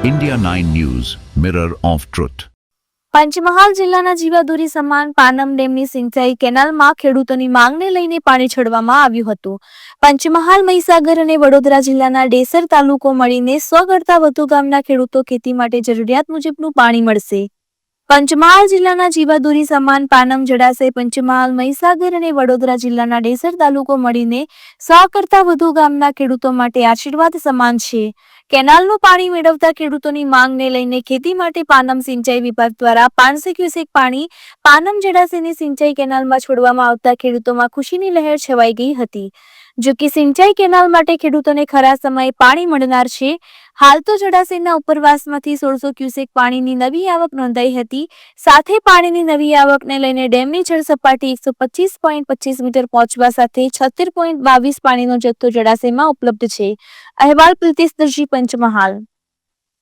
India 9 News, Mirror of Truth. Panchmahal જિલ્લાના જીવાદોરી સમાન પાનમ ડેમની સિંચાઈ કેનાલમાં ખેડૂતોની માંગને લઈને પાણી છોડવામાં આવ્યું હતું પંચમહાલ મહીસાગર અને વડોદરા જિલ્લાના ડેસર તાલુકો મળીને સો કરતા વધુ ગામના ખેડૂતો ખેતી માટે જરૂરિયાત મુજબનું પાણી મળશે પંચમહાલ જિલ્લાના જીવાદોરી સમાન પાનમ, જળાશય, પંચમહાલ, મહીસાગર અને વડોદરા જિલ્લાના ડેસર તાલુકો મળીને સો કરતા વધુ ગામના ખેડૂતો માટે આશીર્વાદ સમાન છે. કેનાલનું પાણી મેળવતા ખેડૂતોની માંગને લઈને ખેતી માટે પાનમ સિંચાઈ વિભાગ દ્વારા પાંચસો ક્યુસેક પાણી પાનમ, જળાશયની સિંચાઈ કેનાલમાં છોડવામાં આવતા ખેડૂતોમાં ખુશીની લહેર છવાઈ ગઈ હતી. જો કે સિંચાઈ કેનાલ માટે ખેડૂતોને ખરા સમયે પાણી મળનાર છે. હાલ તો જળાશયના ઉપરવાસમાંથી સોળસો ક્યુસેક પાણીની નવી આવક નોંધાઈ હતી. સાથે પાણીની નવી આવકને લઈને ડેમની જળ સપાટી એકસો પચીસ પોઈન્ટ પચીસ મીટર પહોંચવા સાથે છત્તેર પોઈન્ટ બાવીસ પાણીનો જથ્થો જળાશયમાં ઉપલબ્ધ છે. અહેવાલ પ્રિતિશ દરજી, પંચમહાલ.